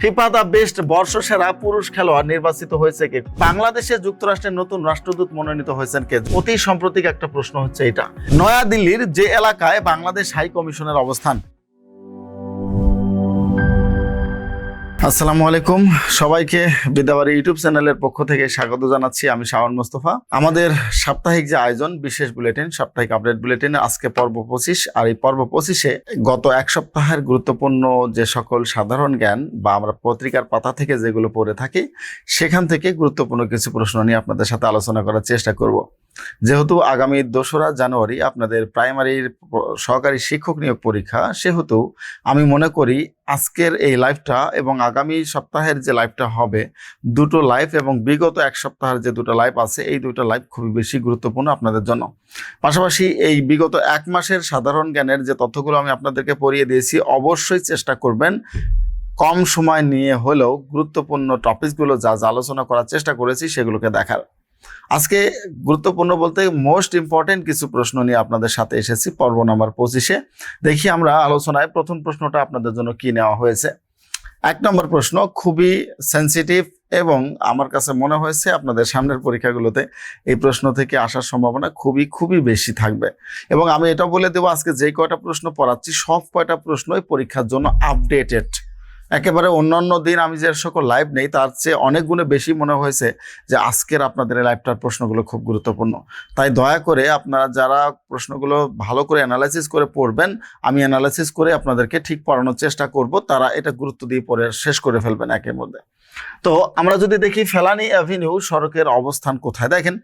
FIFA the best বর্ষসেরা পুরুষ খেলোয়াড় নির্বাচিত হয়েছে কে? বাংলাদেশে যুক্তরাষ্ট্রের নতুন রাষ্ট্রদূত মনোনীত হয়েছেন কে? অতি সাম্প্রতিক একটা প্রশ্ন হচ্ছে এটা। নয়াদিল্লির যে এলাকায় বাংলাদেশ হাই কমিশনের অবস্থান আসসালামু আলাইকুম। সবাইকে বিদ্যাবাড়ি ইউটিউব চ্যানেলের পক্ষ থেকে স্বাগত জানাচ্ছি আমি শাওন মোস্তফা। আমাদের সাপ্তাহিক যে আয়োজন, বিশেষ বুলেটিন, সাপ্তাহিক আপডেট বুলেটিন, আজকে পর্ব পঁচিশ। আর এই পর্ব পঁচিশে গত এক সপ্তাহের গুরুত্বপূর্ণ যে সকল সাধারণ জ্ঞান বা আমরা পত্রিকার পাতা থেকে যেগুলো পড়ে থাকি, সেখান থেকে গুরুত্বপূর্ণ কিছু প্রশ্ন নিয়ে আপনাদের সাথে আলোচনা করার চেষ্টা করব। যেহেতু আগামী দোসরা জানুয়ারি আপনাদের প্রাইমারির সহকারী শিক্ষক নিয়োগ পরীক্ষা, সেহেতু আমি মনে করি আজকের এই লাইভটা এবং আগামী সপ্তাহের যে লাইভটা হবে, দুটো লাইভ এবং বিগত এক সপ্তাহের যে দুটো লাইভ আছে, এই দুটো লাইভ খুবই বেশি গুরুত্বপূর্ণ আপনাদের জন্য। পাশাপাশি এই বিগত এক মাসের সাধারণ জ্ঞানের যে তথ্যগুলো আমি আপনাদেরকে পড়িয়ে দিয়েছি, অবশ্যই চেষ্টা করবেন কম সময় নিয়ে হলেও গুরুত্বপূর্ণ টপিকসগুলো যা যা আলোচনা করার চেষ্টা করেছি, সেগুলোকে দেখার। আজকে গুরুত্বপূর্ণ বলতে মোস্ট ইম্পর্টেন্ট কিছু প্রশ্ন নিয়ে আপনাদের সাথে এসেছি, পর্ব নাম্বার পঁচিশে। দেখি আমরা আলোচনায় প্রথম প্রশ্নটা আপনাদের জন্য কি নেওয়া হয়েছে। এক নম্বর প্রশ্ন, খুবই সেন্সিটিভ এবং আমার কাছে মনে হয়েছে আপনাদের সামনের পরীক্ষাগুলোতে এই প্রশ্ন থেকে আসার সম্ভাবনা খুবই খুবই বেশি থাকবে। এবং আমি এটা বলে দেবো, আজকে যে কয়টা প্রশ্ন পড়াচ্ছি, সব কয়টা প্রশ্নই পরীক্ষার জন্য আপডেটেড একেবারে অন্যান্য দিন আমি যে সকল লাইভ নেই, তার চেয়ে অনেক গুণে বেশি মনে হয়েছে যে আজকের আপনাদের এই লাইভটার প্রশ্নগুলো খুব গুরুত্বপূর্ণ। তাই দয়া করে আপনারা যারা প্রশ্নগুলো ভালো করে অ্যানালাইসিস করে পড়বেন, আমি অ্যানালাইসিস করে আপনাদেরকে ঠিক পড়ানোর চেষ্টা করব, তারা এটা গুরুত্ব দিয়ে পড়ে শেষ করে ফেলবেন একের মধ্যে। তো আমরা যদি দেখি ফেলানি অ্যাভিনিউ সড়কের অবস্থান কোথায়? দেখেন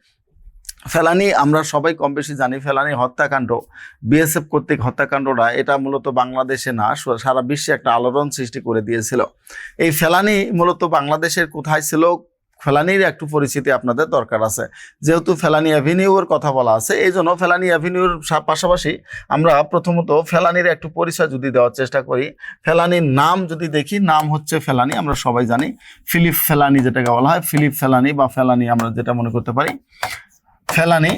ফেলানি, আমরা সবাই কম বেশি জানি, ফেলানি হত্যাকাণ্ড, বিএসএফ কর্তৃক হত্যাকাণ্ডটা, এটা মূলত বাংলাদেশে না সারা বিশ্বে একটা আলোড়ন সৃষ্টি করে দিয়েছিল। এই ফেলানি মূলত বাংলাদেশের কোথায় ছিল, ফেলানির একটু পরিচিতি আপনাদের দরকার আছে। যেহেতু ফেলানি অ্যাভিনিউর কথা বলা আছে, এই জন্য ফেলানি অ্যাভিনিউর পাশাপাশি আমরা প্রথমত ফেলানির একটু পরিচয় যদি দেওয়ার চেষ্টা করি, ফেলানির নাম যদি দেখি, নাম হচ্ছে ফেলানি, আমরা সবাই জানি, ফিলিপ ফেলানি যেটাকে বলা হয়, ফিলিপ ফেলানি বা ফেলানি আমরা যেটা মনে করতে পারি। ফেলানি।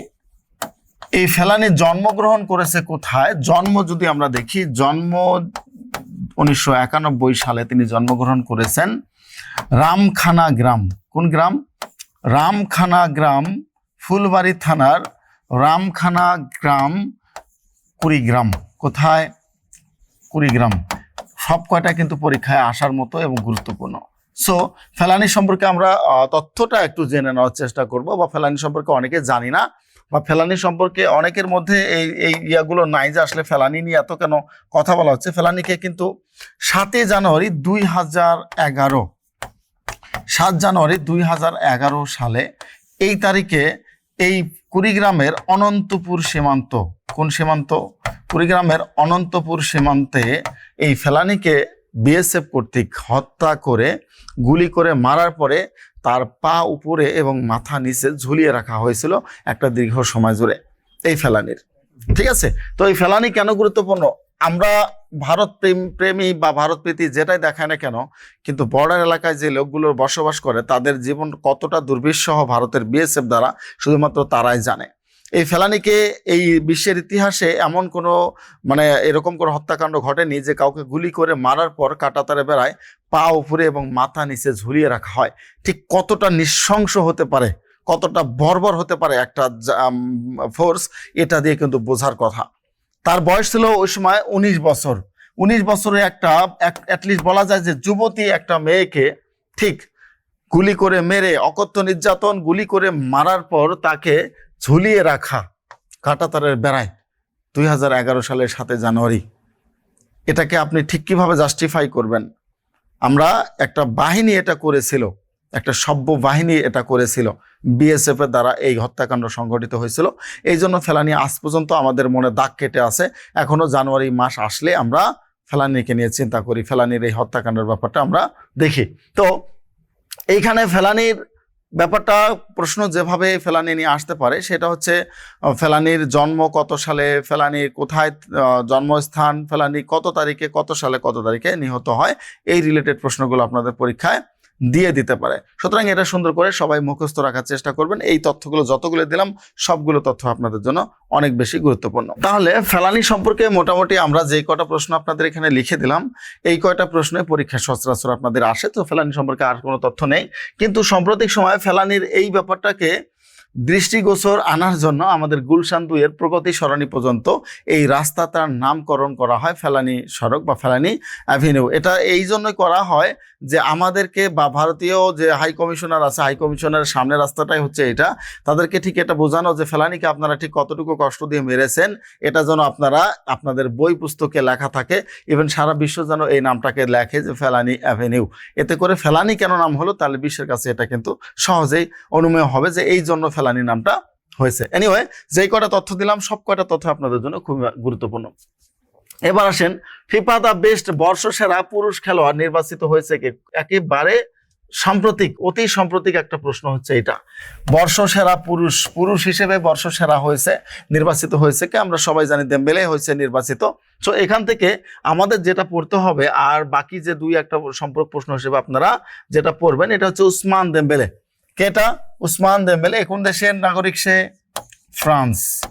এই ফেলানি জন্মগ্রহণ করেছে কোথায়? জন্ম যদি আমরা দেখি, জন্ম উনিশশো একানব্বই সালে তিনি জন্মগ্রহণ করেছেন রামখানা গ্রাম। কোন গ্রাম? রামখানা গ্রাম, ফুলবাড়ি থানার রামখানা গ্রাম, কুড়িগ্রাম। কোথায়? কুড়িগ্রাম। সব কয়টা কিন্তু পরীক্ষায় আসার মতো এবং গুরুত্বপূর্ণ। সো ফেলানি সম্পর্কে আমরা তথ্যটা একটু জেনে নেওয়ার চেষ্টা করব বা ফেলানি সম্পর্কে অনেকে জানি না বা ফেলানি সম্পর্কে অনেকের মধ্যে এই এই ইয়াগুলো নাই যে আসলে ফেলানি নিয়ে এত কেন কথা বলা হচ্ছে। ফেলানিকে কিন্তু সাতই জানুয়ারি দুই হাজার এগারো, সাত জানুয়ারি দুই হাজার এগারো সালে এই তারিখে এই কুড়িগ্রামের অনন্তপুর সীমান্ত, কোন সীমান্ত? কুড়িগ্রামের অনন্তপুর সীমান্তে এই ফেলানিকে বিএসএফ কর্তৃক হত্যা করে, গুলি করে মারার পরে তার পা উপরে এবং মাথা নিচে ঝুলিয়ে রাখা হয়েছিল একটা দীর্ঘ সময় জুড়ে। এই ফেলানির। ঠিক আছে? তো এই ফেলানি কেন গুরুত্বপূর্ণ? আমরা ভারত প্রেম, প্রেমী বা ভারত প্রীতি যেটাই দেখায় না কেন, কিন্তু বর্ডার এলাকায় যে লোকগুলো বসবাস করে, তাদের জীবন কতটা দুর্বিষহ ভারতের বিএসএফ দ্বারা, শুধুমাত্র তারাই জানে। এই ফেলানিকে এই বিশ্বের ইতিহাসে এমন কোনো মানে এরকম কোনো হত্যাকাণ্ড ঘটেনি যে কাউকে গুলি করে মারার পর কাটাতারে বেড়ায় পা উপরে এবং মাথা নিচে ঝুলিয়ে রাখা হয়। ঠিক কতটা নৃশংস হতে পারে, কতটা বর্বর হতে পারে একটা ফোর্স এটা দিয়ে কিন্তু বোঝার কথা। তার বয়স ছিল ওই সময় উনিশ বছর। উনিশ বছরে একটা অ্যাটলিস্ট বলা যায় যে যুবতী একটা মেয়েকে ঠিক গুলি করে মেরে, অকথ্য নির্যাতন, গুলি করে মারার পর তাকে ঝুলিয়ে রাখা কাটাতারের বেড়ায় দুই হাজার এগারো সালের সাথে জানুয়ারি। এটাকে আপনি ঠিক কীভাবে জাস্টিফাই করবেন? আমরা একটা বাহিনী এটা করেছিল, একটা সভ্য বাহিনী এটা করেছিল বিএসএফ এর দ্বারা এই হত্যাকাণ্ড সংঘটিত হয়েছিল। এই জন্য ফেলানি আজ পর্যন্ত আমাদের মনে দাগ কেটে আছে। এখনও জানুয়ারি মাস আসলে আমরা ফেলানিকে নিয়ে চিন্তা করি, ফেলানির এই হত্যাকাণ্ডের ব্যাপারটা আমরা দেখি। তো এইখানে ফেলানির ব্যাপারটা প্রশ্ন যেভাবে ফেলানি নিয়ে আসতে পারে, সেটা হচ্ছে ফেলানির জন্ম কত সালে, ফেলানি কোথায় জন্মস্থান, ফেলানি কত তারিখে, কত সালে, কত তারিখে নিহত হয়, এই রিলেটেড প্রশ্নগুলো আপনাদের পরীক্ষায় দিয়ে দিতে পারে। সুতরাং এটা সুন্দর করে সবাই মুখস্থ রাখার চেষ্টা করবেন। এই তথ্যগুলো যতগুলো দিলাম, সবগুলো তথ্য আপনাদের জন্য অনেক বেশি গুরুত্বপূর্ণ। তাহলে ফেলানি সম্পর্কে মোটামুটি আমরা যে কটা প্রশ্ন আপনাদের এখানে লিখে দিলাম, এই কয়টা প্রশ্নে পরীক্ষা সচরাচর আপনাদের আসে। তো ফেলানি সম্পর্কে আর কোনো তথ্য নেই। কিন্তু সাম্প্রতিক সময়ে ফেলানির এই ব্যাপারটাকে দৃষ্টিগোচর আনার জন্য আমাদের গুলশান দুইয়ের প্রগতি সরণি পর্যন্ত এই রাস্তা তার নামকরণ করা হয় ফেলানি সড়ক বা ফেলানি অ্যাভিনিউ এটা এই জন্যই করা হয় যে আমাদেরকে বা ভারতীয় যে হাই কমিশনার আছে হাই কমিশনারের সামনে রাস্তাটাই হচ্ছে এটা। তাদেরকে ঠিক এটা বোঝানো যে ফেলানিকে আপনারা ঠিক কতটুকু কষ্ট দিয়ে মেরেছেন, এটা যেন আপনারা আপনাদের বই পুস্তকে লেখা থাকে। ইভেন সারা বিশ্ব যেন এই নামটাকে লেখে যে ফেলানি অ্যাভিনিউ এতে করে ফেলানি কেন নাম হলো, তাহলে বিশ্বের কাছে এটা কিন্তু সহজেই অনুমেয় হবে যে এই জন্য ফেলানি নামটা হয়েছে। এনিওয়ে যেই কটা তথ্য দিলাম, সব কয়টা তথ্য আপনাদের জন্য খুব গুরুত্বপূর্ণ। এবার আসেন, ফিফা দা বেস্ট বর্ষসেরা পুরুষ খেলোয়াড় নির্বাচিত হয়েছে কে একেবারে সাম্প্রতিক, অতি সাম্প্রতিক একটা প্রশ্ন হচ্ছে এটা। বর্ষসেরা পুরুষ পুরুষ হিসেবে বর্ষসেরা হয়েছে, নির্বাচিত হয়েছে কে? আমরা সবাই জানি দেম্বেলে হয়েছে নির্বাচিত। তো এখান থেকে আমাদের যেটা পড়তে হবে, আর বাকি যে দুই একটা সম্পর্ক প্রশ্ন হিসেবে আপনারা যেটা পড়বেন, এটা হচ্ছে উসমান দেম্বেলে কেটা উসমান দেমবেলে কোন দেশের নাগরিক সে? ফ্রান্স।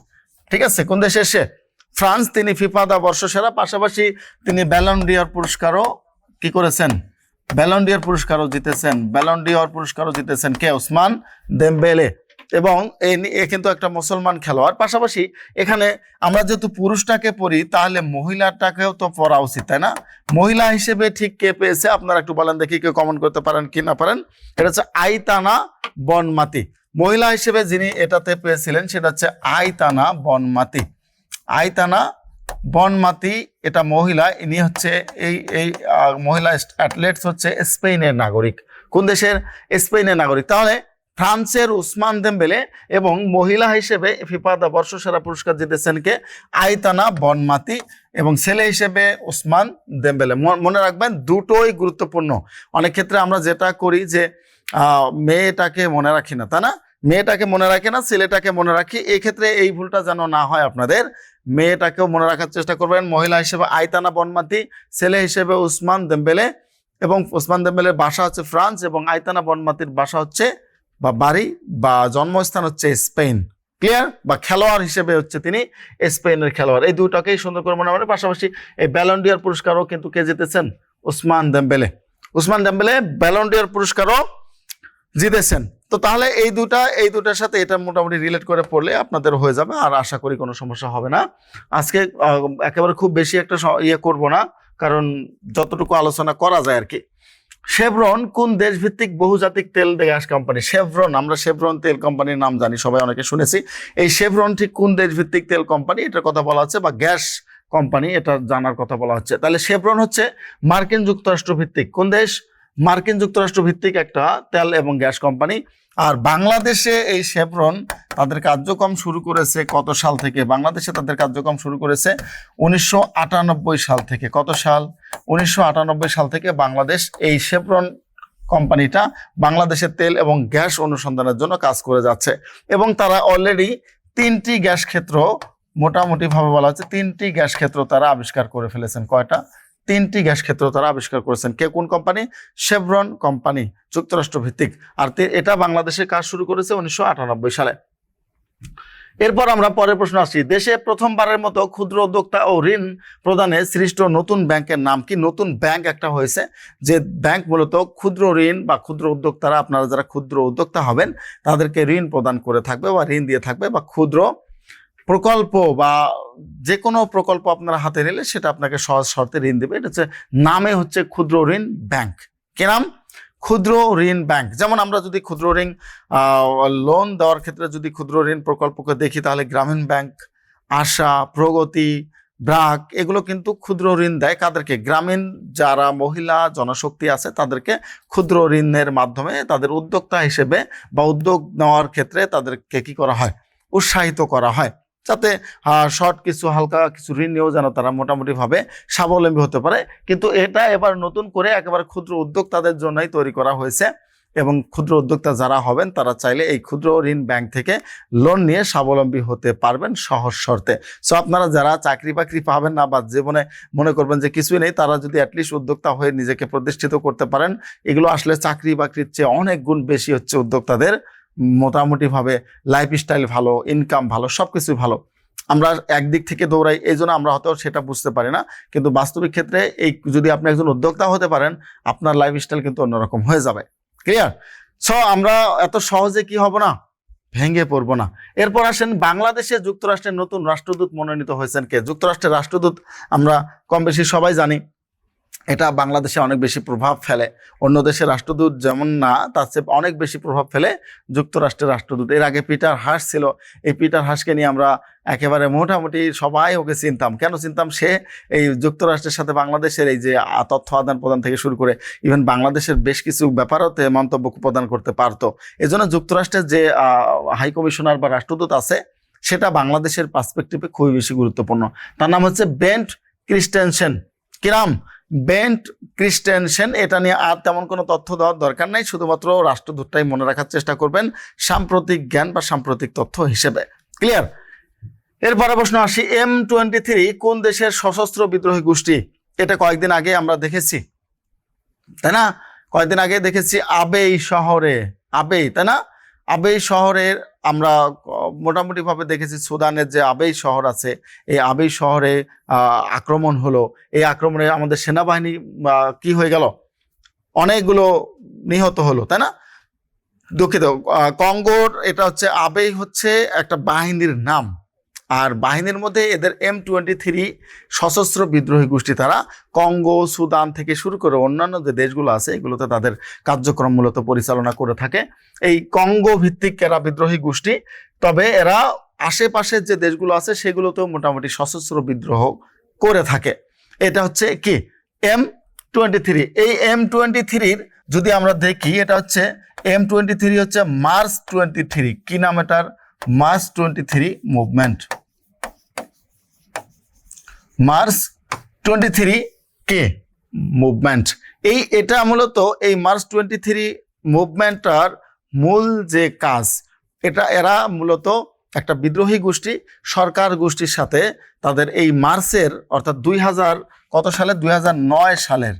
ঠিক আছে, কোন দেশের সে? ফ্রান্স, তিনি ফিফাদা বর্ষসেরা পাশাপাশি তিনি ব্যালন ডিয়ার পুরস্কারও কি করেছেন? ব্যালন ডিয়ার পুরস্কারও জিতেছেন। ব্যালন ডিয়ার পুরস্কারও জিতেছেন কে? ওসমান দেমবেলে। এবং এ কিন্তু একটা মুসলমান খেলোয়াড়। পাশাপাশি এখানে আমরা যেহেতু পুরুষটাকে পড়ি, তাহলে মহিলাটাকেও তো পড়া উচিত, তাই না? মহিলা হিসেবে ঠিক কে পেয়েছে? আপনারা একটু বলেন দেখি, কেউ কমেন্ট করতে পারেন কি না পারেন। এটা হচ্ছে আইতানা বনমাতি। মহিলা হিসেবে যিনি এটাতে পেয়েছিলেন, সেটা হচ্ছে আইতানা বনমাতি। আইতানা বনমাতি, এটা মহিলা, ইনি হচ্ছে এই এই মহিলা অ্যাথলেটস হচ্ছে স্পেনের নাগরিক। কোন দেশের? স্পেনের নাগরিক। তাহলে ফ্রান্সের উসমান দেম্বেলে এবং মহিলা হিসেবে ফিফা দা বর্ষসেরা পুরস্কার জিতেছেন কে? আইতানা বনমাতি এবং ছেলে হিসেবে উসমান দেম্বেলে। মনে রাখবেন দুটোই গুরুত্বপূর্ণ। অনেক ক্ষেত্রে আমরা যেটা করি যে মেয়েটাকে মনে রাখি না, তা না? মেয়েটাকে মনে রাখি না, ছেলেটাকে মনে রাখি। এই ক্ষেত্রে এই ভুলটা যেন না হয় আপনাদের, মেয়েটাকেও মনে রাখার চেষ্টা করবেন। মহিলা হিসেবে আইতানা বনমাতি, ছেলে হিসেবে উসমান দেম্বেলে এবং উসমান দেম্বেলের বাসা হচ্ছে ফ্রান্স এবং আইতানা বনমাতির বাসা হচ্ছে বা বাড়ি বা জন্মস্থান হচ্ছে স্পেন। ক্লিয়ার? বা খেলোয়াড় হিসেবে হচ্ছে তিনি স্পেনের খেলোয়াড়। এই দুটাকেই সুন্দর করে মনে হবে পাশাপাশি এই ব্যালন্ডিয়ার পুরস্কারও কিন্তু কে জিতেছেন? Ousmane Dembele. Ousmane Dembele Ballon d'Or পুরস্কারও জিতেছেন। তো তাহলে এই দুটা এই দুটার সাথে এটা মোটামুটি রিলেট করে পড়লে আপনাদের হয়ে যাবে। আর আশা করি কোনো সমস্যা হবে না। আজকে একেবারে খুব বেশি একটা ইয়ে করব না। কারণ যতটুকু আলোচনা করা যায় আর কি। শেভরন কোন দেশভিত্তিক বহুজাতিক তেল গ্যাস কোম্পানি শেভরন আমরা শেভরন তেল কোম্পানির নাম জানি, সবাই অনেকে শুনেছি। এই শেভরন ঠিক কোন দেশভিত্তিক তেল কোম্পানি এটার কথা বলা হচ্ছে বা গ্যাস কোম্পানি এটা জানার কথা বলা হচ্ছে। তাহলে শেভরন হচ্ছে মার্কিন যুক্তরাষ্ট্র ভিত্তিক কোন দেশ? মার্কিন যুক্তরাষ্ট্র ভিত্তিক একটা তেল এবং গ্যাস কোম্পানি। আর বাংলাদেশে এই শেভরন তাদের কার্যক্রম শুরু করেছে কত সাল থেকে? বাংলাদেশে তাদের কার্যক্রম শুরু করেছে উনিশশো আটানব্বই সাল থেকে। কত সাল? উনিশশো আটানব্বই সাল থেকে বাংলাদেশ এই শেভরন কোম্পানিটা বাংলাদেশের তেল এবং গ্যাস অনুসন্ধানের জন্য কাজ করে যাচ্ছে। এবং তারা অলরেডি তিনটি গ্যাস ক্ষেত্র মোটামুটি ভাবে বলা হচ্ছে তিনটি গ্যাস ক্ষেত্র তারা আবিষ্কার করে ফেলেছেন। কয়টা? তিনটি গ্যাস ক্ষেত্র তারা আবিষ্কার করেছেন। কে কোন কোম্পানি শেভরন কোম্পানি যুক্তরাষ্ট্র ভিত্তিক আর এটা বাংলাদেশে কাজ শুরু করেছে উনিশশো আটানব্বই সালে। এরপর আমরা পরের প্রশ্ন আসছি। দেশে প্রথমবারের মতো ক্ষুদ্র উদ্যোক্তা ও ঋণ প্রদানে সৃষ্ট নতুন ব্যাংকের নাম কি? নতুন ব্যাংক একটা হয়েছে, যে ব্যাংক মূলত ক্ষুদ্র ঋণ বা ক্ষুদ্র উদ্যোক্তারা, আপনারা যারা ক্ষুদ্র উদ্যোক্তা হবেন, তাদেরকে ঋণ প্রদান করে থাকবে বা ঋণ দিয়ে থাকবে বা ক্ষুদ্র প্রকল্প বা যে কোনো প্রকল্প আপনারা হাতে নিলে সেটা আপনাকে সহজ শর্তে ঋণ দেবে। এটা হচ্ছে নামে হচ্ছে ক্ষুদ্র ঋণ ব্যাংক। কি নাম? ক্ষুদ্র ঋণ ব্যাংক। যেমন আমরা যদি ক্ষুদ্র ঋণ লোন দেওয়ার ক্ষেত্রে যদি ক্ষুদ্র ঋণ প্রকল্পকে দেখি, তাহলে গ্রামীণ ব্যাংক, আশা, প্রগতি, ব্রাক এগুলো কিন্তু ক্ষুদ্র ঋণ দেয় কাদেরকে? গ্রামীণ যারা মহিলা জনশক্তি আছে, তাদেরকে ক্ষুদ্র ঋণের মাধ্যমে তাদের উদ্যোক্তা হিসেবে বা উদ্যোগ নেওয়ার ক্ষেত্রে তাদেরকে কি করা হয়? উৎসাহিত করা হয়। যাতে শর্ট কিছু, হালকা কিছু ঋণ নিয়েও যেন তারা মোটামুটি ভাবে স্বাবলম্বী হতে পারে। কিন্তু এটা এবার নতুন করে একেবারে ক্ষুদ্র উদ্যোক্তাদের জন্যই তৈরি করা হয়েছে এবং ক্ষুদ্র উদ্যোক্তা যারা হবেন, তারা চাইলে এই ক্ষুদ্র ঋণ ব্যাংক থেকে লোন নিয়ে স্বাবলম্বী হতে পারবেন সহজ শর্তে। সো আপনারা যারা চাকরি বাকরি পাবেন না বা জীবনে মনে করবেন যে কিছুই নেই, তারা যদি অ্যাটলিস্ট উদ্যোক্তা হয়ে নিজেকে প্রতিষ্ঠিত করতে পারেন, এগুলো আসলে চাকরি বাকরির চেয়ে অনেক গুণ বেশি হচ্ছে উদ্যোক্তাদের। মোটামুটিভাবে লাইফস্টাইল ভালো ইনকাম ভালো সব কিছু ভালো। আমরা একদিক থেকে দৌড়াই, এই জন্য আমরা হয়তো সেটা বুঝতে পারি না। কিন্তু বাস্তবিক ক্ষেত্রে এই যদি আপনি একজন উদ্যোক্তা হতে পারেন, আপনার লাইফস্টাইল কিন্তু অন্যরকম হয়ে যাবে। ক্লিয়ার সো আমরা এত সহজে কি হব না? ভেঙে পড়ব না। এরপর আসেন বাংলাদেশে যুক্তরাষ্ট্রের নতুন রাষ্ট্রদূত মনোনীত হয়েছেন কে? যুক্তরাষ্ট্রের রাষ্ট্রদূত আমরা কম বেশি সবাই জানি। এটা বাংলাদেশে অনেক বেশি প্রভাব ফেলে। অন্য দেশের রাষ্ট্রদূত যেমন না, তার চেয়ে অনেক বেশি প্রভাব ফেলে যুক্তরাষ্ট্রের রাষ্ট্রদূত। এর আগে পিটার হাস ছিল। এই পিটার হাসকে নিয়ে আমরা একেবারে মোটামুটি সবাই ওকে চিনতাম। কেন চিনতাম? সে এই যুক্তরাষ্ট্রের সাথে বাংলাদেশের এই যে তথ্য আদান প্রদান থেকে শুরু করে ইভেন বাংলাদেশের বেশ কিছু ব্যাপারেও মন্তব্য প্রদান করতে পারতো। এজন্য যুক্তরাষ্ট্রের যে হাই কমিশনার বা রাষ্ট্রদূত আছে, সেটা বাংলাদেশের পার্সপেক্টিভে খুবই বেশি গুরুত্বপূর্ণ। তার নাম হচ্ছে বেন্ট ক্রিস্টেনসেন। কিরাম বেন্ট ক্রিস্টেনসেন, এটা নিয়ে আর তেমন কোনো তথ্য দেওয়ার দরকার নাই, শুধুমাত্র রাষ্ট্রদূতটাই মনে রাখার চেষ্টা করবেন সাম্প্রতিক জ্ঞান বা সাম্প্রতিক তথ্য হিসেবে। ক্লিয়ার? এরপরে প্রশ্ন আসি, এম টোয়েন্টি থ্রি কোন দেশের সশস্ত্র বিদ্রোহী গোষ্ঠী? এটা কয়েকদিন আগে আমরা দেখেছি। তাই না? কয়েকদিন আগে দেখেছি আবেই শহরে। আবেই, তাই না? আবেই শহরের আমরা মোটামুটিভাবে দেখেছি সুদানের যে আবেই শহর আছে, এই আবেই শহরে আক্রমণ হলো। এই আক্রমণে আমাদের সেনাবাহিনী কি হয়ে গেল? অনেকগুলো নিহত হলো, তাই না? দুঃখিত কঙ্গোর, এটা হচ্ছে আবেই হচ্ছে একটা বাহিনীর নাম। আর বাহিনীর মধ্যে এদের এম টোয়েন্টি থ্রি সশস্ত্র বিদ্রোহী গোষ্ঠী তারা কঙ্গো, সুদান থেকে শুরু করে অন্যান্য যে দেশগুলো আছে, এগুলোতে তাদের কার্যক্রম মূলত পরিচালনা করে থাকে। এই কঙ্গো ভিত্তিক এরা বিদ্রোহী গোষ্ঠী, তবে এরা আশেপাশের যে দেশগুলো আছে, সেগুলোতেও মোটামুটি সশস্ত্র বিদ্রোহ করে থাকে। এটা হচ্ছে কি? এম টোয়েন্টি থ্রি এই এম টোয়েন্টি থ্রির যদি আমরা দেখি, এটা হচ্ছে এম টোয়েন্টি থ্রি হচ্ছে মার্চ টোয়েন্টি থ্রি কি নাম এটার? March twenty three movement March twenty three কে মুভমেন্ট এই, এটা মূলত এই মার্চ টোয়েন্টি থ্রি মুভমেন্টটার মূল যে কাজ, এটা এরা মূলত একটা বিদ্রোহী গোষ্ঠী, সরকার গোষ্ঠীর সাথে তাদের এই মার্চের, অর্থাৎ দুই হাজার কত সালে দুই হাজার নয় সালের।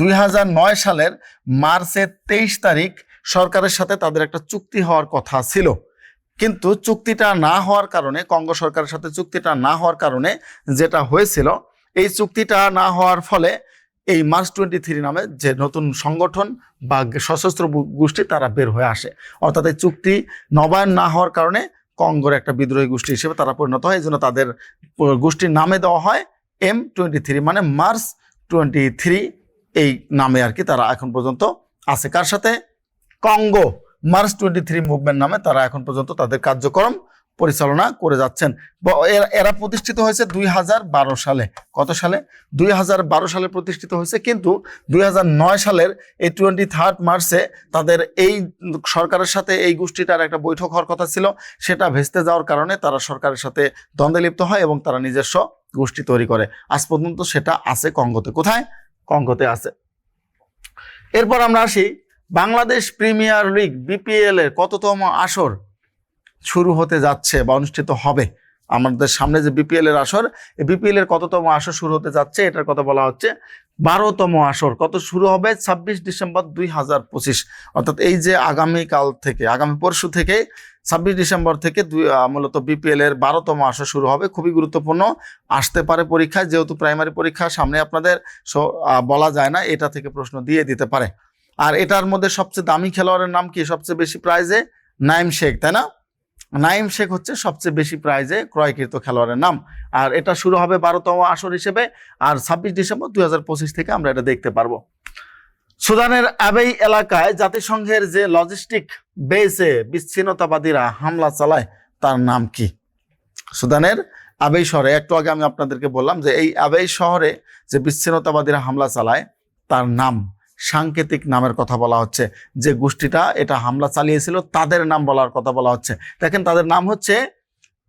দুই হাজার নয় সালের মার্চের তেইশ তারিখ সরকারের সাথে তাদের একটা চুক্তি হওয়ার কথা ছিল। কিন্তু চুক্তিটা না হওয়ার কারণে, কঙ্গো সরকারের সাথে চুক্তিটা না হওয়ার কারণে যেটা হয়েছিল, এই চুক্তিটা না হওয়ার ফলে এই মার্চ টোয়েন্টি থ্রি নামে যে নতুন সংগঠন বা সশস্ত্র গোষ্ঠী তারা বের হয়ে আসে। অর্থাৎ এই চুক্তি নবায়ন না হওয়ার কারণে কঙ্গোর একটা বিদ্রোহী গোষ্ঠী হিসেবে তারা পরিণত হয়। এই জন্য তাদের গোষ্ঠীর নামে দেওয়া হয় এম টোয়েন্টি থ্রি মানে মার্চ টোয়েন্টি থ্রি এই নামে আর কি তারা এখন পর্যন্ত আছে। কার সাথে? Congo. March twenty three movement নামে তারা এখন পর্যন্ত তাদের কার্যক্রম পরিচালনা করে যাচ্ছেন। এরা- প্রতিষ্ঠিত হয়েছে দুই হাজার বারো সালে। কত সালে? দুই হাজার বারো সালে প্রতিষ্ঠিত হয়েছে, কিন্তু দুই নয় সালের এই টোয়েন্টি থার্ড মার্চে তাদের এই সরকারের সাথে এই গোষ্ঠীটার একটা বৈঠক হওয়ার কথা ছিল, সেটা ভেস্তে যাওয়ার কারণে তারা সরকারের সাথে দ্বন্দ্বে লিপ্ত হয় এবং তারা নিজস্ব গোষ্ঠী তৈরি করে। আজ পর্যন্ত সেটা আছে কঙ্গতে। কোথায়? কঙ্গোতে আছে। এরপর আমরা আসি বাংলাদেশ প্রিমিয়ার লিগ, বিপিএল এর কততম আসর শুরু হতে যাচ্ছে বা অনুষ্ঠিত হবে? আমাদের সামনে যে বিপিএল এর আসর বিপিএল এর কততম আসর শুরু হতে যাচ্ছে? এটার কথা বলা হচ্ছে বারোতম আসর। কত শুরু হবে? ছাব্বিশ ডিসেম্বর দুই হাজার পঁচিশ। অর্থাৎ এই যে আগামীকাল থেকে, আগামী পরশু থেকে ছাব্বিশ ডিসেম্বর থেকে দুই মূলত বিপিএল এর বারোতম আসর শুরু হবে। খুবই গুরুত্বপূর্ণ। আসতে পারে পরীক্ষায়, যেহেতু প্রাইমারি পরীক্ষা সামনে আপনাদের বলা যায় না, এটা থেকে প্রশ্ন দিয়ে দিতে পারে। আর এটার মধ্যে সবচেয়ে দামি খেলোয়াড়ের নাম কি? সবচেয়ে বেশি প্রাইজে? নাইম শেখ, তাই না? নাইম শেখ হচ্ছে সবচেয়ে বেশি প্রাইজে ক্রয়কৃত খেলোয়াড়ের নাম। আর এটা শুরু হবে বারোতম আসর হিসেবে আর ছাব্বিশ ডিসেম্বর দু হাজার পঁচিশ থেকে আমরা এটা দেখতে পারব। সুদানের আবেই এলাকায় জাতিসংঘের যে লজিস্টিক বেসে বিচ্ছিন্নতাবাদীরা হামলা চালায়, তার নাম কি? সুদানের আবেই শহরে, একটু আগে আমি আপনাদেরকে বললাম যে এই আবেই শহরে যে বিচ্ছিন্নতাবাদীরা হামলা চালায়, তার নাম সাংকেতিক নামের কথা বলা হচ্ছে। যে গোষ্ঠীটা এটা হামলা চালিয়েছিল, তাদের নাম বলার কথা বলা হচ্ছে। দেখেন, তাদের নাম হচ্ছে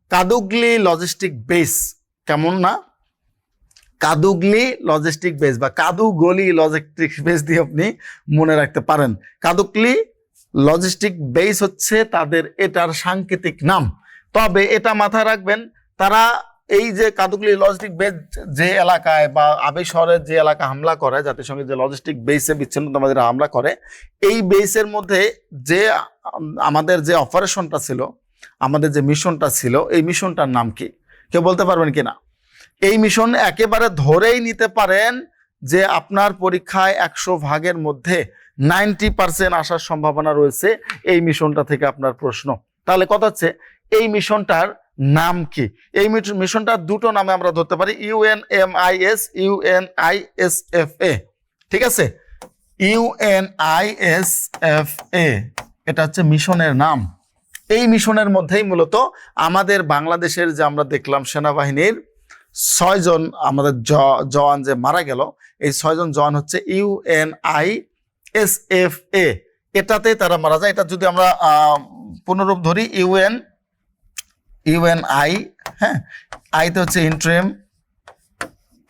কাদুগলি লজিস্টিক বেস। কেমন না? কাদুগলি লজিস্টিক বেস বা কাদুগলি লজিস্টিক বেস দিয়ে আপনি মনে রাখতে পারেন। কাদুকলি লজিস্টিক বেস হচ্ছে তাদের এটার সাংকেতিক নাম। তবে এটা মাথায় রাখবেন, তারা এই যে কাদুকলি লজিস্টিক বেস যে এলাকায় বা আবে শহরের যে এলাকা হামলা করে, জাতিসংঘের যে লজিস্টিক বেসে বিচ্ছিন্নতাবাদীরা হামলা করে, এই বেসের মধ্যে যে, আমাদের যে অপারেশনটা ছিল, আমাদের যে মিশনটা ছিল, এই মিশনটার নাম কি? কেউ বলতে পারবেন কিনা? এই মিশন একেবারে ধরেই নিতে পারেন যে আপনার পরীক্ষায় একশো ভাগের মধ্যে নাইনটি পার্সেন্ট আসার সম্ভাবনা রয়েছে, এই মিশনটা থেকে আপনার প্রশ্ন। তাহলে কথা হচ্ছে, এই মিশনটার নাম কি? এই মিশ- মিশনটার দুটো নামে আমরা ধরতে পারি UN M I S UN I S F A ঠিক আছে? UN I S F A এটা হচ্ছে মিশনের নাম। এই মিশনের মধ্যেই মূলত আমাদের বাংলাদেশের যে আমরা দেখলাম সেনাবাহিনীর ছয়জন, আমাদের জওয়ান যে মারা গেল, এই ছয়জন জওয়ান হচ্ছে UN I S F A এটাতে তারা মারা যায়। এটা যদি আমরা পুনরূপ ধরি ইউএন ইউএন আই হ্যাঁ? আইতে হচ্ছে ইন্ট্রেম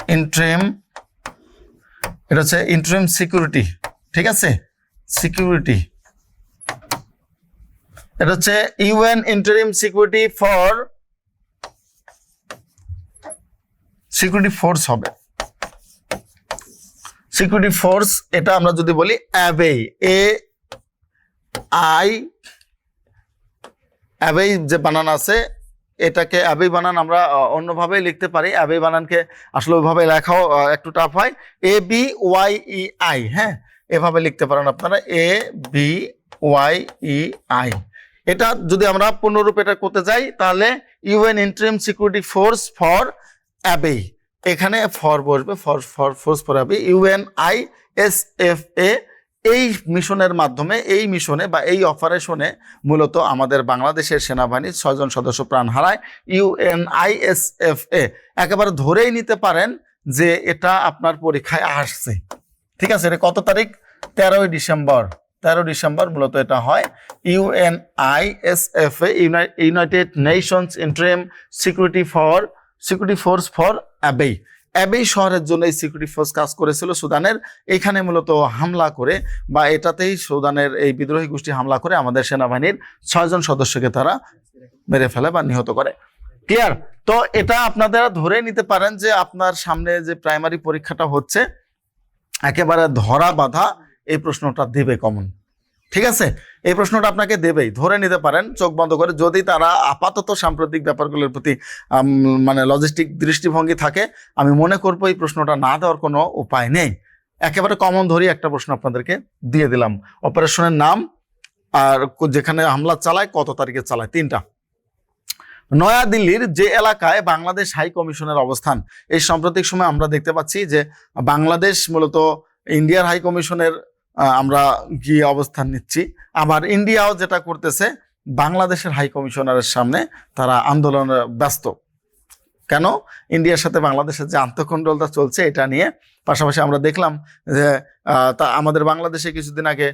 ইন্ট্রেম এটা হচ্ছে ইন্ট্রেম সিকিউরিটি ঠিক আছে? সিকিউরিটি এটা হচ্ছে UN interim security for security force হবে। সিকিউরিটি ফোর্স এটা আমরা যদি বলি অ্যাবে এ আই অ্যাবেই যে বানান আছে এটাকে অ্যাবেই বানান আমরা আহ, অন্যভাবে লিখতে পারি। অ্যাবেই বানানকে আসলে ওইভাবে লেখাও একটু টাফ হয়। A B Y E I হ্যাঁ? এভাবে লিখতে পারেন আপনারা। A B Y E I. এটা যদি আমরা পূর্ণরূপ এটা করতে যাই তাহলে UN interim security force for Abyei এখানে ফর বসবে for for force for Abyei. UN I S F A এই মিশনের মাধ্যমে, এই মিশনে বা এই অপারেশনে মূলত আমাদের বাংলাদেশের সেনাবাহিনীর ছয়জন সদস্য প্রাণ হারায়। ইউএনআইএসএফ এ। একেবারে ধরেই নিতে পারেন যে এটা আপনার পরীক্ষায় আসছে। ঠিক আছে? এটা কত তারিখ? তেরোই ডিসেম্বর। তেরো ডিসেম্বর মূলত এটা হয়। UNISF A United Nations interim security for, security force for Abyei. Abyei শহরের জন্য এই সিকিউরিটি ফোর্স কাজ করেছিল। সুদানের এখানে মূলত হামলা করে বা এটাতেই সুদানের এই বিদ্রোহী গোষ্ঠী হামলা করে আমাদের সেনাবাহিনীর ছয়জন সদস্যকে তারা মেরে ফেলে বা নিহত করে। ক্লিয়ার তো এটা আপনারা ধরে নিতে পারেন যে আপনার সামনে যে প্রাইমারি পরীক্ষাটা হচ্ছে, একেবারে ধরা বাঁধা এই প্রশ্নটা দেবে কমন। ঠিক আছে? এই প্রশ্নটা আপনাকে দেবেই, ধরে নিতে পারেন, চোখ বন্ধ করে। যদি তারা আপাতত সাম্প্রতিক ব্যাপারগুলোর প্রতি মানে লজিস্টিক দৃষ্টিভঙ্গি থাকে, আমি মনে করব এই প্রশ্নটা না দেওয়ার কোনো উপায় নেই। একেবারে কমন ধরি একটা প্রশ্ন আপনাদেরকে দিয়ে দিলাম। অপারেশনের নাম আর যেখানে হামলা চালায়, কত তারিখে চালায়? তিনটা। নয়াদিল্লির যে এলাকায় বাংলাদেশ হাই কমিশনের অবস্থান, এই সাম্প্রতিক সময় আমরা দেখতে পাচ্ছি যে বাংলাদেশ মূলত ইন্ডিয়ার হাই কমিশনের আমরা গিয়ে অবস্থান নিচ্ছি। আবার ইন্ডিয়াও যেটা করতেছে, বাংলাদেশের হাই কমিশনারের সামনে তারা আন্দোলনে ব্যস্ত। কেন? ইন্ডিয়ার সাথে বাংলাদেশের যে আন্তঃকণ্ডলতা চলছে, এটা নিয়ে। পাশাপাশি আমরা দেখলাম যে তা আমাদের বাংলাদেশে কিছুদিন আগে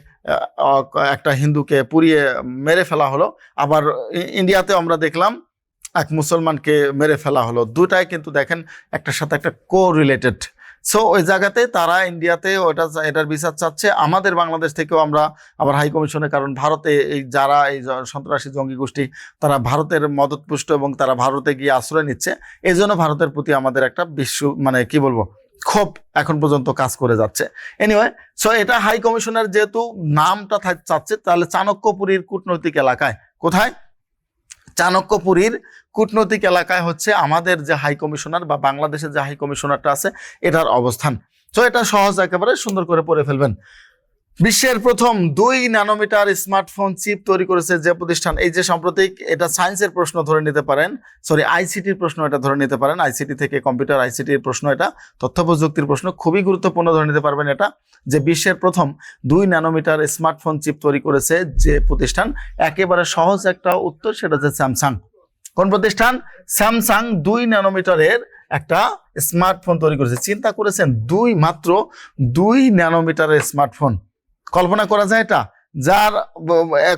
একটা হিন্দুকে পুড়িয়ে মেরে ফেলা হলো। আবার ই- ইন্ডিয়াতেও আমরা দেখলাম এক মুসলমানকে মেরে ফেলা হলো। দুটাই কিন্তু দেখেন, একটার সাথে একটা কো রিলেটেড সো ওই জায়গাতে তারা ইন্ডিয়াতে ওটা এটার বিচার চাচ্ছে। আমাদের বাংলাদেশ থেকেও আমরা আবার হাই কমিশনে কারণ ভারতে এই যারা এই সন্ত্রাসী জঙ্গি গোষ্ঠী, তারা ভারতের মদতপুষ্ট এবং তারা ভারতে গিয়ে আশ্রয় নিচ্ছে। এই জন্য ভারতের প্রতি আমাদের একটা বিশ্ব মানে কি বলব, ক্ষোভ এখন পর্যন্ত কাজ করে যাচ্ছে। এনিওয়ে সো এটা হাই কমিশনার যেহেতু নামটা চাচ্ছে, তাহলে চাণক্যপুরীর কূটনৈতিক এলাকায় কোথায়? চাণক্যপুরীর কূটনৈতিক এলাকায় হচ্ছে আমাদের যে হাই কমিশনার বা বাংলাদেশের যে হাই কমিশনারটা আছে, এটার অবস্থান। তো এটা সহজ একেবারে সুন্দর করে পড়ে ফেলবেন। বিশ্বের প্রথম দুই ন্যানোমিটার স্মার্টফোন চিপ তৈরি করেছে যে প্রতিষ্ঠান। এই যে সাম্প্রতিক, এটা সায়েন্সের প্রশ্ন ধরে নিতে পারেন। সরি, আইসিটির প্রশ্ন এটা ধরে নিতে পারেন। আইসিটি থেকে কম্পিউটার আইসিটির প্রশ্ন এটা। তথ্য প্রযুক্তির প্রশ্ন খুবই গুরুত্বপূর্ণ ধরে নিতে পারবেন এটা। যে বিশ্বের প্রথম দুই ন্যানোমিটার স্মার্টফোন চিপ তৈরি করেছে যে প্রতিষ্ঠান, একেবারে সহজ একটা উত্তর সেটা হচ্ছে স্যামসাং। কোন প্রতিষ্ঠান? স্যামসাং দুই ন্যানোমিটারের একটা স্মার্টফোন তৈরি করেছে। চিন্তা করেছেন, দুই মাত্র দুই ন্যানোমিটারের স্মার্টফোন। কল্পনা করা যায় এটা? যার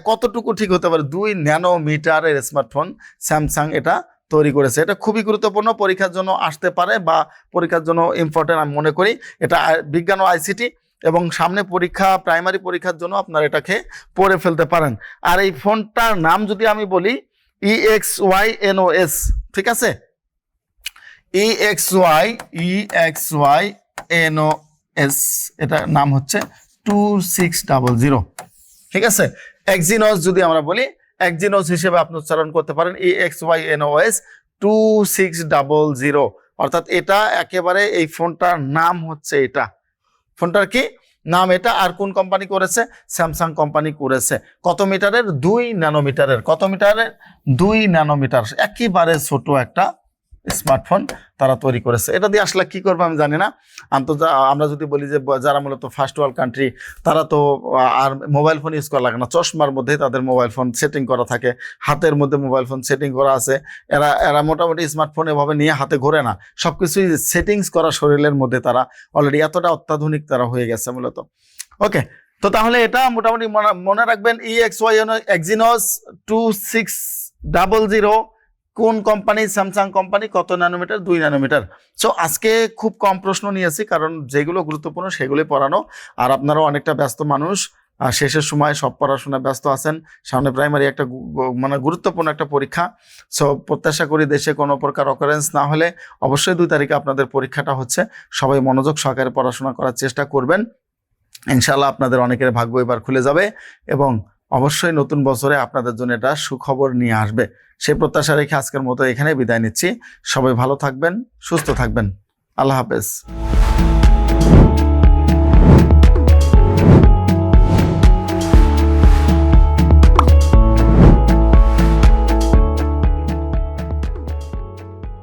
কতটুকু ঠিক হতে পারে? দুই ন্যানোমিটারের স্মার্টফোন স্যামসাং এটা তৈরি করেছে। এটা খুবই গুরুত্বপূর্ণ, পরীক্ষার জন্য আসতে পারে বা পরীক্ষার জন্য ইম্পর্টেন্ট আমি মনে করি। এটা বিজ্ঞান ও আইসিটি এবং সামনে পরীক্ষা প্রাইমারি পরীক্ষার জন্য আপনারা এটাকে পড়ে ফেলতে পারেন। আর এই ফোনটার নাম যদি আমি বলি E X Y N O S ঠিক আছে? E X Y E X Y N O S এটার নাম হচ্ছে টু সিক্স ডাবল জিরো ঠিক আছে? এক্সিনোস যদি আমরা বলি এক্সিনোস হিসেবে আপনি উচ্চারণ করতে পারেন E X Y N O S two six double zero অর্থাৎ এটা একেবারে এই ফোনটার নাম হচ্ছে এটা। ফোনটার কি? নাম এটা। আর কোন কোম্পানি করেছে? স্যামসাং কোম্পানি করেছে। কত মিটারের? দুই ন্যানোমিটারের কত মিটারের? দুই ন্যানোমিটার একেবারে ছোট একটা স্মার্টফোন তারা তৈরি করেছে। এটা দিয়ে আসলে কি করব আমি জানি না। আন্তর্জা আমরা যদি বলি যে, যারা মূলত ফার্স্ট ওয়ার্ল্ড কান্ট্রি তারা তো আর মোবাইল ফোন ইউজ করা লাগে না। চশমার মধ্যেই তাদের মোবাইল ফোন সেটিং করা থাকে। হাতের মধ্যে মোবাইল ফোন সেটিং করা আছে। এরা এরা মোটামুটি স্মার্টফোন এভাবে নিয়ে হাতে ঘোরে না। সব কিছুই সেটিংস করা শরীরের মধ্যে তারা অলরেডি এতটা অত্যাধুনিক তারা হয়ে গেছে মূলত। ওকে তো তাহলে এটা মোটামুটি মনে রাখবেন E X Y Exynos two six double zero কোন কোম্পানি স্যামসাং কোম্পানি কত ন্যানোমিটার দুই ন্যানোমিটার সো আজকে খুব কম প্রশ্ন নিয়েছি কারণ যেগুলো গুরুত্বপূর্ণ সেগুলোই পড়ানো। আর আপনারাও অনেকটা ব্যস্ত মানুষ, আর শেষের সময় সব পড়াশোনায় ব্যস্ত আছেন। সামনে প্রাইমারি একটা মানে গুরুত্বপূর্ণ একটা পরীক্ষা। সো প্রত্যাশা করি দেশে কোনো প্রকার অকারেন্স না হলে অবশ্যই দুই তারিখে আপনাদের পরীক্ষাটা হচ্ছে। সবাই মনোযোগ সহকারে পড়াশোনা করার চেষ্টা করবেন। ইনশাল্লাহ আপনাদের অনেকের ভাগ্য এবার খুলে যাবে এবং অবশ্যই নতুন বছরে আপনাদের জন্য এটা সুখবর নিয়ে আসবে। সেই প্রত্যাশা রেখে আজকের মতো এখানে বিদায় নিচ্ছি। সবাই ভালো থাকবেন, সুস্থ থাকবেন। আল্লাহ হাফেজ।